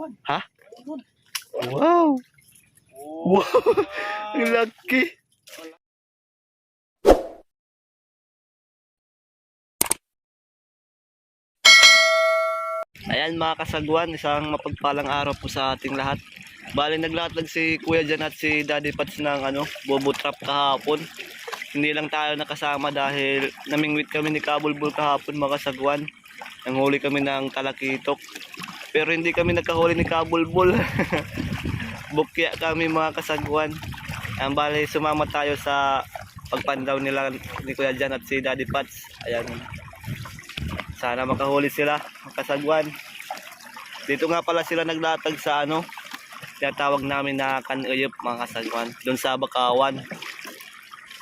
Ha? Wow! Wow! Ang laki! Ayan mga kasagwan, isang mapagpalang araw po sa ating lahat. Bali naglatag si Kuya Jan at si Daddy Pats ng ano, bobo trap kahapon. Hindi lang tayo nakasama dahil namingwit kami ni Kabulbul kahapon mga kasagwan. Nanghuli kami ng talakitok. Pero hindi kami nagkahuli ni Kabulbul. Bukya kami mga kasagwan. Ang bali sumama tayo sa pagpandaw nila ni Kuya Jan at si Daddy Pats. Ayan. Sana makahuli sila, mga kasagwan. Dito nga pala sila naglatag sa ano, tinatawag namin na kanuyop mga kasagwan. Doon sa Bakawan.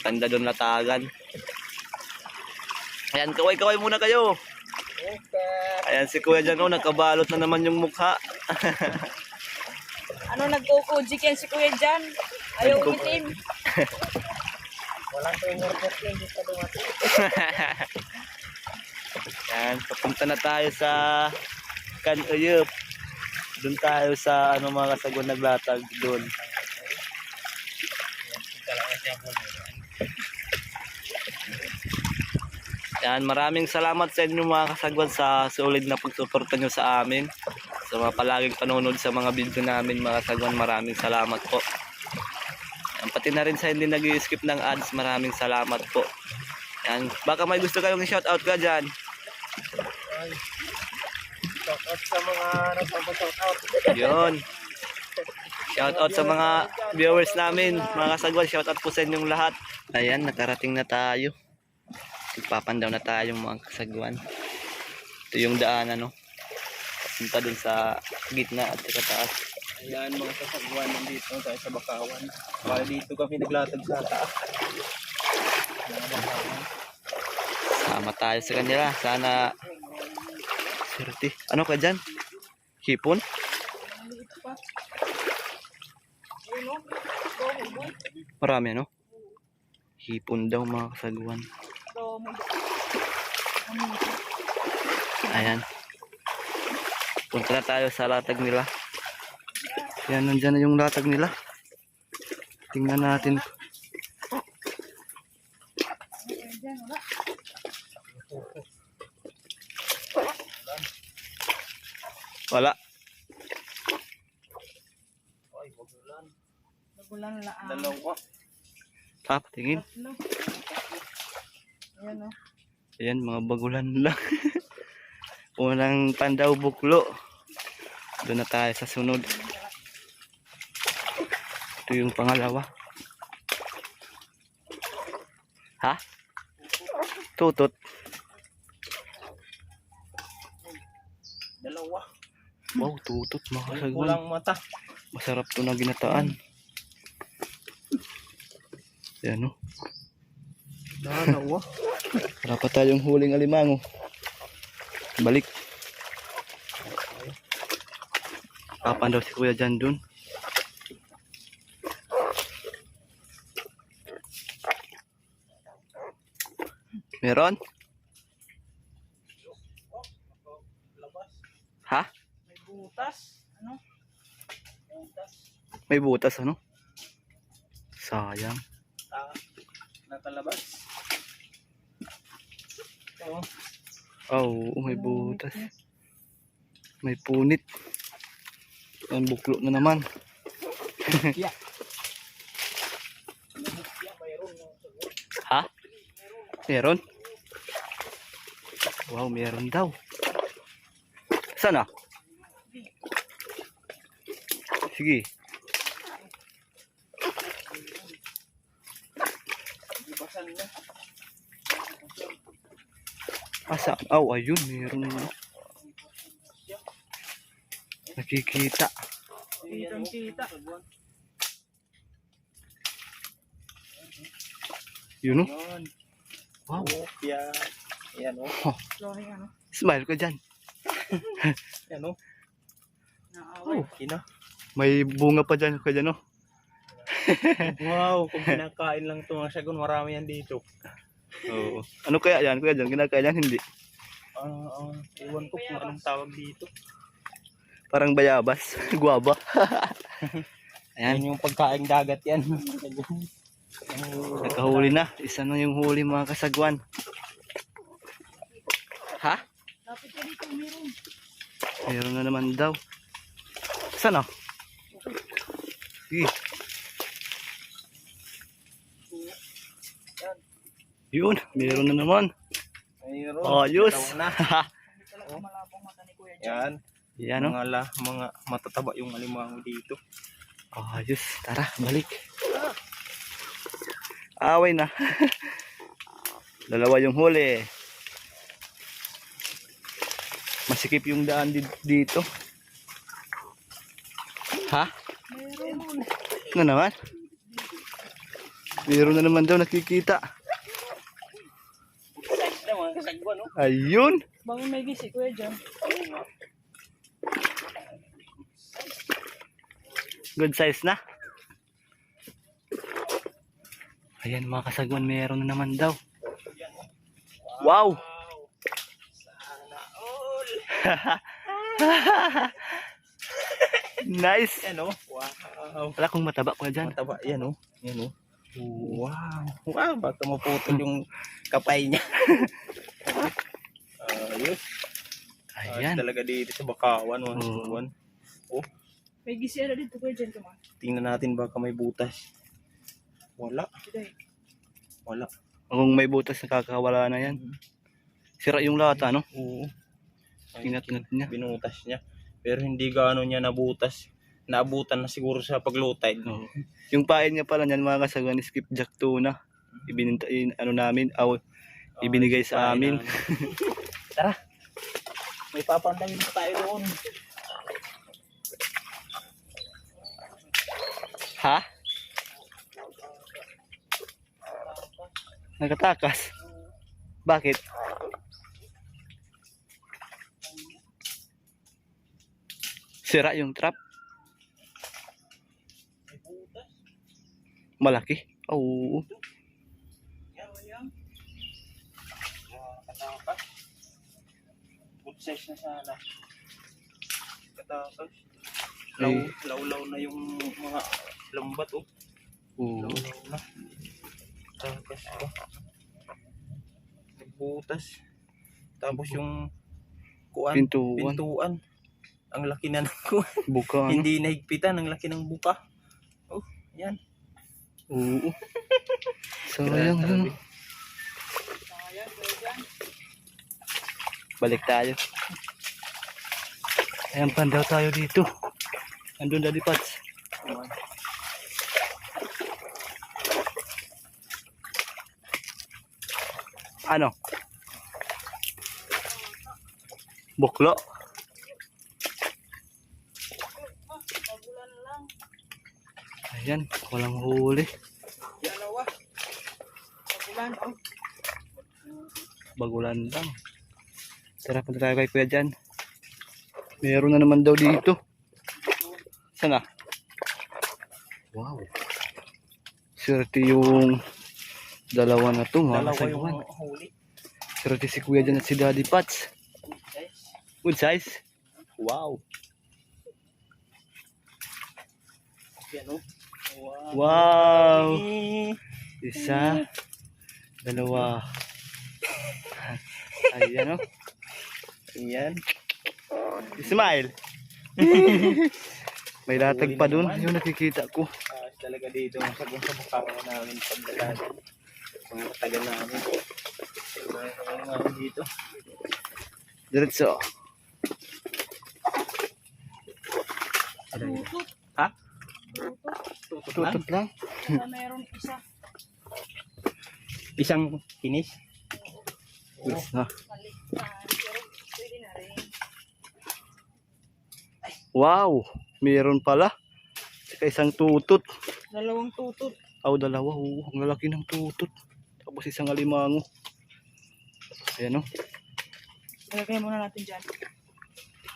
Tanda doon latagan. Ayan, kaway-kaway muna kayo. Ayan si Kuya Jan, oh, nagkabalot na naman yung mukha. Ano nagkukujik yan si Kuya Jan? Ayaw Nagkuku- itim. Walang tumor po hindi pa dumating. Yan, papunta na tayo sa Kanuyup. Doon tayo sa ano mga kasagwan naglatag doon. Yan, maraming salamat sa inyo mga kasagwan sa sulit na pagsuporta nyo sa amin. Sa mga palaging panonood sa mga video namin mga kasagwan, maraming salamat po. Yan, pati na rin sa hindi nag skip ng ads, maraming salamat po. Yan, baka may gusto kayong i-shoutout ka dyan. Ay. Shout out sa mga. Yun. Shoutout sa mga viewers namin, mga kasagwan. Shoutout po sa inyong lahat. Ayan, nakarating na tayo. Magpapandaw na tayo mga kasagwan. Ito yung daan ano. Punta dun sa gitna at sa taas. Ayan mga kasagwan, nandito tayo sa Bakawan. Bali dito kami naglatag sa taas. Sama tayo sa kanila. Sana swerte. Ano ka dyan? Hipon? Marami ano? Hipon daw mga kasagwan. Ayan. Punta na tayo sa latag nila. Ayan, nandyan na yung latag nila. Tingnan natin. Wala. Ay, magulan. Nagulan lang. Dalawa. Ah, tingin. Tatlo. Ayan o. Ayan, mga bagulan lang. Unang pandaw buklo. Doon na tayo sa sunod. Ito yung pangalawa. Ha? Tutot. Dalawa. Wow, tutot mga kasagwan. kulang mata. Masarap to na ginataan. Yan o. Dalawa. Wala pa tayong huling alimango. Balik. Kapan daw si kuya dyan dun. Meron? Ha? May butas. Ano? Butas. May butas ano? Sayang. Ta nakalabas. Oo. Oh, may butas. May punit. Yan buklo na naman. Ha? Meron? Wow, meron daw. Sana? Sige. Ibasan na. Asa? Oh, ayun, meron na. Nakikita. Kitang kita. Yun oh. Yan. Wow. Yan. Yan o. Sorry, ano? Smile ka dyan. Yan o. Oh, Kina. may bunga pa dyan ka dyan oh. Wow, kung kinakain lang ito mga sagon, marami yan dito. Oo. Ano kaya yan? Kuya dyan, kinakaya yan? Hindi. Ah, ah, iwan ko kung anong tawag dito. Parang bayabas. Guwaba. Ayan. Yan yung pagkain dagat yan. Nakahuli na. Isa na yung huli mga kasagwan. Ha? Lapit ka dito, meron. Meron na naman daw. Saan o? Eh. Yun, meron na naman. Mayroon. Ayos. Na. Jan. Yan. Yan o. Mga, la, mga matataba yung alimango dito. Ayos. Tara, balik. Away na. Dalawa yung huli. Masikip yung daan di- dito. Ha? Meron. Ano naman? Meron na naman daw nakikita. Size na mga kasagwa, no? Ayun. Bangin may gisi, Kuya Jan. Good size na. Ayan mga kasagwan, meron na naman daw. Wow! nice! Yan, oh. Wow. Wala kong mataba ko dyan. Mataba. Yan, oh. Yan, oh. Wow. Wow, baka maputol yung kapay niya. Ayos. Ayos Ayan. talaga dito sa Bakawan, mga Oo. kasagwan. Oh, May gisi ano dito, Kuya. Tama. tingnan natin baka may butas. Wala. Wala. Kung may butas, nakakawala na yan. Sira yung lata, no? Oo. Tingnan natin niya. Binutas niya. Pero hindi gaano niya nabutas. Naabutan na siguro sa paglutay. Oo. Yung pain niya pala niyan mga kasagwan, skipjack tuna. Ibininta, in, ano namin, aw, ibinigay sa amin. Tara. May papandangin pa tayo doon. Ha? Nagatakas? Bakit? Sira yung trap? Malaki? Oo. Yan, yan. Katakas. Good size na sana. Katakas. Law, Eh. law-law na yung mga lambat oh. Oo. Law-law na. Katakas pa. Nagbutas. Tapos yung kuan, Pintuan. pintuan. Ang laki na ng kuan. Buka. Ano? Hindi nahigpitan, ang laki ng buka. Oh, yan. Oo. Sayang Grabe. yun. Balik tayo. Ayan pandaw tayo dito. Andun daddy Pats. Ano? Buklo. Ayan, walang huli. Dalawa. Bagulan, oh. Bagulan lang. Tara, punta tayo kay Kuya dyan. Meron na naman daw dito. Saan na? Wow. Swerte yung dalawa na to, Dalawa yung huli. Swerte si Kuya dyan at si Daddy Pats. Good size. Wow. Yan oh. Wow. Wow. Isa. Dalawa. Ayan o. Yan. Smile. May latag pa dun. Yung nakikita ko. Ah, talaga dito ang sabong sa bakawa namin pagdalagan. Mga tagal namin. Mga namin dito. Diretso. Tutut. Ha? Tutot lang. Tutot lang. Saka meron isa. Isang kinis. Ah. Mali. Ah, pero pwede na rin. Wow. Meron pala. Saka isang tutut. Dalawang tutut. Aw, dalawa. Oo, ang lalaki ng tutut. Tapos isang alimango. Ayan o. Ilagay muna natin dyan.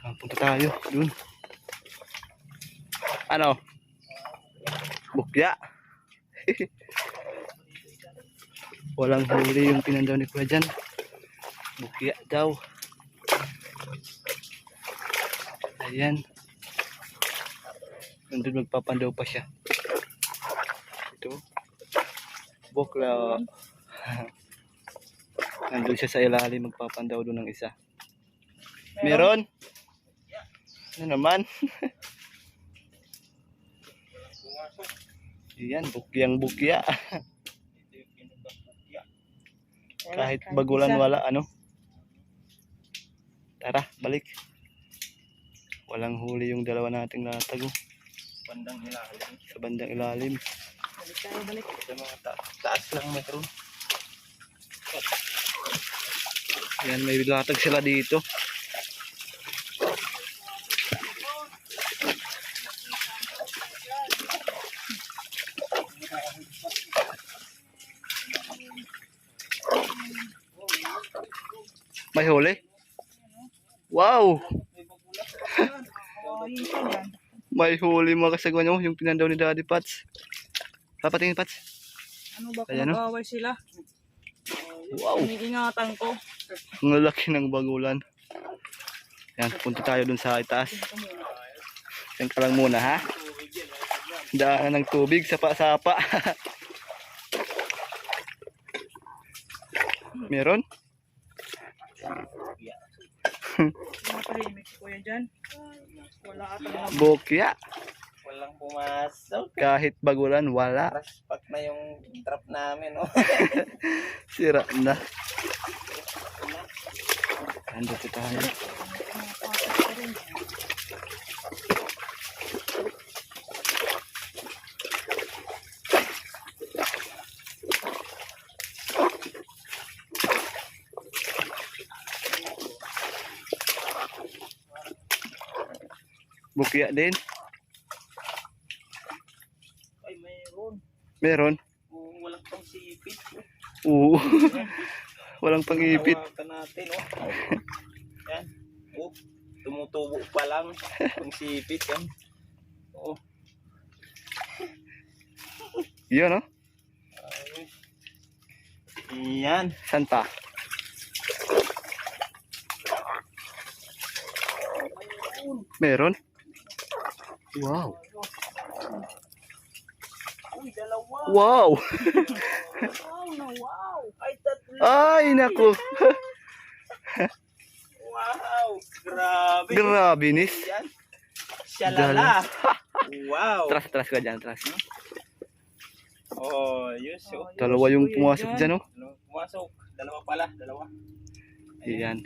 Ah, punta tayo. Dun. Ano? Bukya. Walang huli yung pinandaw ni Kuya dyan. Bukya daw. Ayan. Nandun magpapandaw pa siya. Ito. Bokla. Nandun siya sa ilalim magpapandaw doon ng isa. Meron? Ano naman? Ayan, bukyang bukya. Kahit bagulan wala, ano? Tara, balik. Walang huli yung dalawa nating natago Bandang ilalim. sa bandang ilalim. Balik tayo, balik. Sa mga ta taas lang meron. Ayan, may latag sila dito. May huli? Wow! Oh. May huli mga kasagwa nyo, yung pinandaw ni Daddy Pats. Papatingin Pats. Ano ba kung oh. mag-away sila? Wow! Iniingatan ko. Ang lalaki ng bagulan. Yan, punta tayo dun sa itaas. Yan ka lang muna ha. Daan ng tubig, sapa-sapa. Meron? Mga Bokya. Walang pumasok. Kahit bagulan, wala. Raspak na yung trap namin, oh. Sira na. Andito tayo. Bukya din. Ay, mayroon. Meron. Oh, walang pang sipit. Oo. Walang pang-ipit. Hawakan natin, oh. Yan. Oh, tumutubo pa lang. Pang sipit, yan. Oh, Yun, no? yan. Saan pa? Meron? Wow. Uy, dalawa. Wow! Wow na wow. Ay, tatlo. Ay, naku. Wow. Grabe. Grabe, nis. Shalala. wow. Tras, tras ka dyan, tras. Oh, yun. So, Dalawa yung pumasok dyan, oh. pumasok. Dalawa pala. Dalawa. Ayan.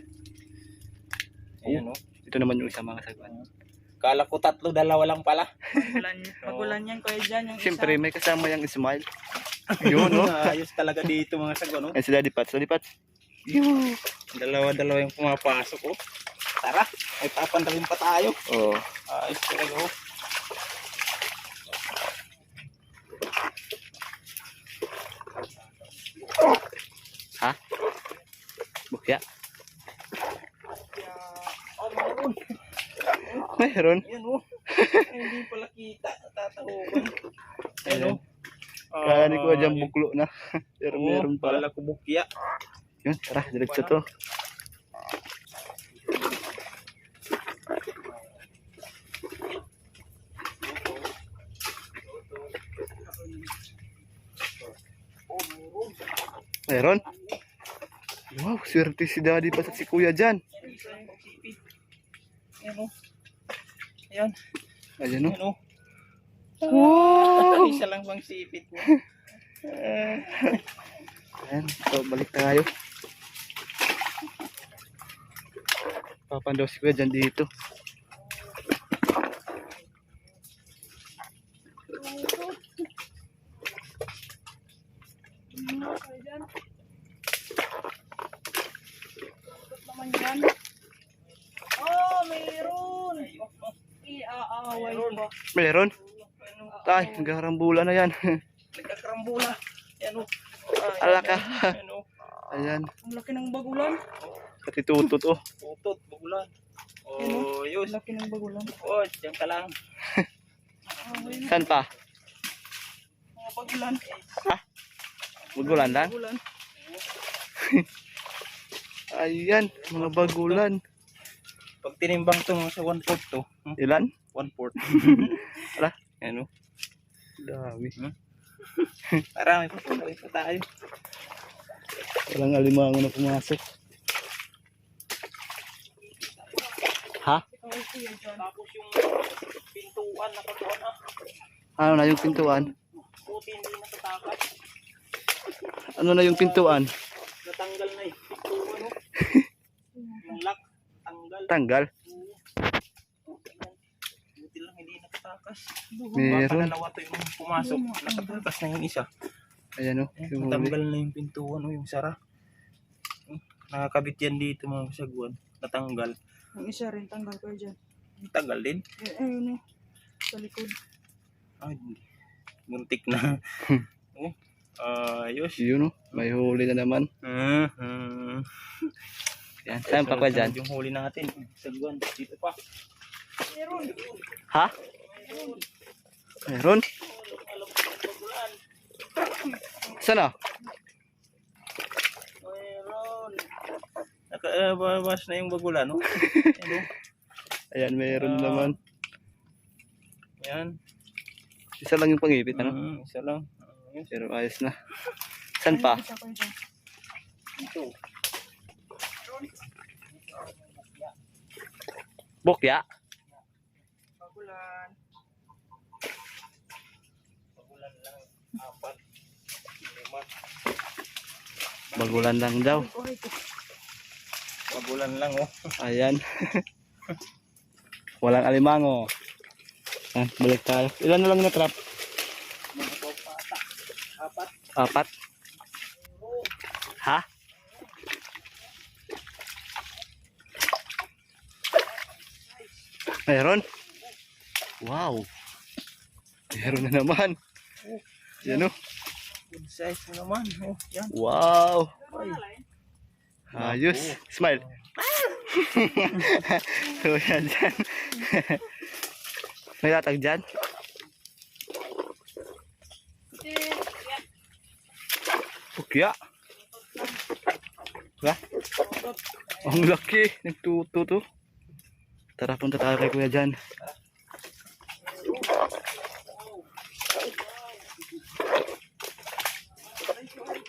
Ayan, oh. Ito naman yung isa mga sagwan. Kala ko tatlo, dalawa lang pala. Magulan, magulan yan kuya dyan. Yung Siyempre, isa. may kasama yung smile. Yun, no? Ayos talaga dito mga sagwa, no? Ayan si Daddy Pats. Daddy Pats. Yun. Dalawa-dalawa yung pumapasok, oh. Tara, ay papantawin pa tayo. Oh. Ayos talaga, oh. Ha? Bukya. Kaya, oh, meron. Meron. Yan, oh. Ay, Hindi pala kita. Tatahuban. Ayan, oh. Kala ni ko dyan Ah, buklo na. Pero oo, meron pala. Kala ko bukya. Yun, tara, diretso to. Meron? Wow, swerte si Daddy pa sa si Kuya dyan. Ayan, oh. Ayan, Ayan no. ayan, oh. Wow! Isa lang bang sipit mo. Ayan, so balik tayo. Papandaw si Kuya dyan dito. Ano kuya dyan? Bakit naman yan? Oh, mayroon. Iaaway pa. Meron? Tay, nagkarambula na yan. Nagkakarambula. Ayan, oh. Ala ka. Ayan, oh. Ayan, Ang laki ng bagulan. pati tutot oh. Tutot, bugulan. Oh, Ang yus. laki ng bagulan. Oh, diyan ka lang. Saan pa? Mga bagulan. Magulan lang? Bagulan. Ayan, mga bagulan. Pag tinimbang to sa 1 fourth to. Hmm? Ilan? 1 fourth. Ala, ano? Dami. Marami pa marami pa tayo. Walang alimango na pumasok. Ha? Tapos yung pintuan nakatuan ah. Ano na yung pintuan? Puti hindi natatakas. Ano na yung pintuan? Natanggal na eh. Pintuan oh. yung lock. Tanggal. Tanggal. Buti lang hindi nakatakas. Meron. dalawa to yung pumasok. Nakatakas na yung isa. Ayan o. Eh, Yung huli. Natanggal na yung pintuan o yung sara. Eh, Nakakabit yan dito mga kasagwan. Natanggal. Ang isa rin, tanggal Kuya John. Tagal din. Eh, ayun eh. Sa likod. Ay, hindi. Muntik na. oh, ayos. Yun o. May huli na naman. Mm-hmm. Yan. Saan pa pa dyan? Yung huli natin. Sagwan. Dito pa. Meron. Ha? Meron? Saan na? Mayroon. Nakababas na yung bagulan, no? Ano? Ayan, meron Ah. naman. Yan. Isa lang yung pangipit, ano? Mm, isa lang. Ayos. Pero ayos na. Saan pa? Ito. Pagulan. Bagulan Apat. Lima. Bagulan lang daw. Bagulan lang, oh. Ayan. Walang alimango. Ah, balik tayo. Ilan na lang na trap? Apat. Apat? Ha? Meron? Wow. Meron na naman. Yan o. Good size mo naman. Oh, yan. Wow. Ay. Ayos. Smile. so yan dyan. May latag dyan? Pukya. Ba? Ang laki. Nagtuto to. Tara, punta tayo kay kuya dyan.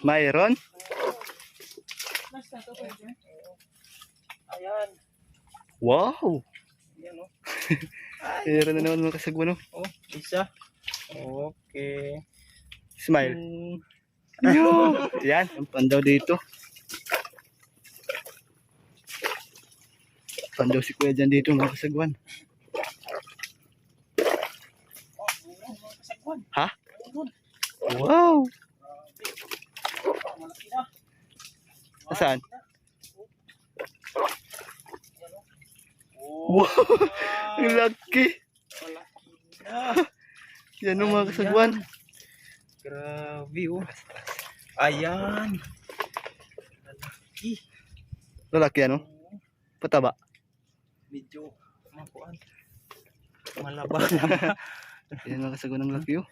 Mayroon? Ayan. Wow! Yan, oh. Meron na naman mga kasagwan, no? Oh, isa. Okay. Smile. Mm, Yo! Yan, ang pandaw dito. Pandaw si kuya dyan dito, mga kasagwan. kasagwan. Ha? Wow! Oh, Wow! Ang laki! Yan ang mga kasagwan. Grabe, oh. Ayan. Lalaki. Lalaki ano? Pataba. Medyo makuan. Malaba. Yan mga kasagwan ng laki, oh.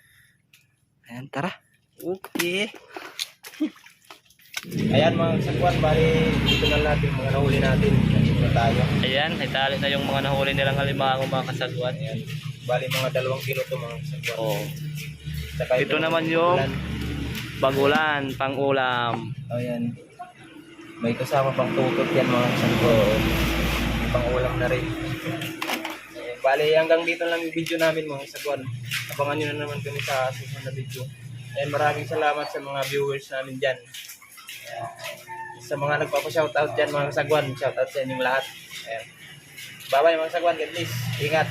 Ayan, tara. okay. Ayan mga sakwan, bali dito na natin mga nahuli natin. Dito tayo. Ayan, itali na yung mga nahuli nilang alimango mga kasagwan. Ayan. Bali mga dalawang kilo to mga sakwan. Oh. Saka Ito yung naman yung ulan. bagulan, pang ulam. Ayan. May kasama pang tutot yan mga sakwan. May pang ulam na rin. Ayan. Bali hanggang dito lang yung video namin mga sakwan. Abangan nyo na naman kami sa susunod na video. Ayan, maraming salamat sa mga viewers namin dyan. Sa mga nagpapa-shoutout dyan mga kasagwan, shoutout sa inyong lahat. Ayan. Bye-bye mga kasagwan, God bless. Ingat.